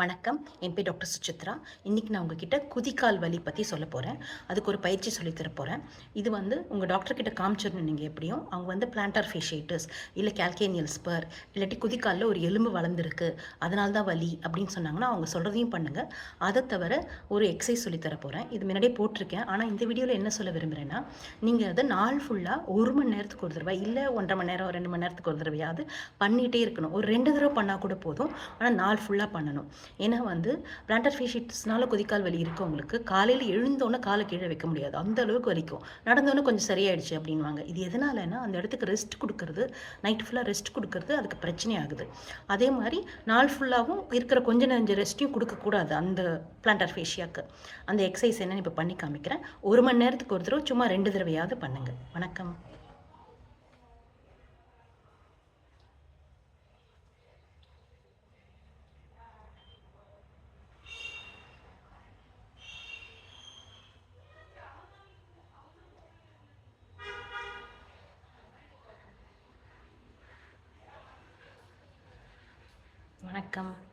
வணக்கம். என் பேர் டாக்டர் சுசித்ரா. இன்றைக்கி நான் உங்ககிட்ட குதிக்கால் வலி பற்றி சொல்ல போகிறேன் அதுக்கு ஒரு பயிற்சி சொல்லித் தர போகிறேன் இது வந்து உங்கள் டாக்டர்கிட்ட காமிச்சிடணும் நீங்கள் எப்படியும். அவங்க வந்து பிளான்டார் ஃபேஷியேட்டஸ் இல்லை கேல்கேனியல் ஸ்பர் இல்லாட்டி குதிக்காலில் ஒரு எலும்பு வளர்ந்துருக்கு அதனால தான் வலி அப்படின்னு சொன்னாங்கன்னா அவங்க சொல்கிறதையும் பண்ணுங்கள் அதை தவிர ஒரு எக்ஸசைஸ் சொல்லித் தர போகிறேன் இது முன்னாடியே போட்டிருக்கேன். ஆனால் இந்த வீடியோவில் என்ன சொல்ல விரும்புகிறேன்னா நீங்கள் அதை நாள் ஃபுல்லாக ஒரு மணி நேரத்துக்கு ஒரு தடவை இல்லை ஒன்றரை மணி நேரம் ரெண்டு மணி நேரத்துக்கு ஒரு தடவையாவது பண்ணிகிட்டே இருக்கணும். ஒரு ரெண்டு தடவை பண்ணால் கூட போதும். ஆனால் நாள் ஃபுல்லாக பண்ணணும். ஏன்னா வந்து பிளான்டர் ஃபேஷியட்ஸ்னால கொதிக்கால் வலி இருக்கவங்களுக்கு காலையில் எழுந்தோன்னே காலை கீழே வைக்க முடியாது. அந்த அளவுக்கு வலிக்கும். நடந்தோன்னே கொஞ்சம் சரியாயிடுச்சு அப்படின்வாங்க இது எதனாலன்னா அந்த இடத்துக்கு ரெஸ்ட் கொடுக்கறது நைட் ஃபுல்லாக ரெஸ்ட் கொடுக்கறது அதுக்கு பிரச்சனை ஆகுது. அதே மாதிரி நாள் ஃபுல்லாகவும் இருக்கிற கொஞ்ச நஞ்ச ரெஸ்ட்டையும் கொடுக்கக்கூடாது அந்த பிளான்டர் ஃபேஷியாக்கு அந்த எக்ஸசைஸ் என்னன்னு இப்போ பண்ணி காமிக்கிறேன். ஒரு மணி நேரத்துக்கு ஒரு தடவை சும்மா ரெண்டு தடவையாவது பண்ணுங்கள் வணக்கம். வணக்கம்.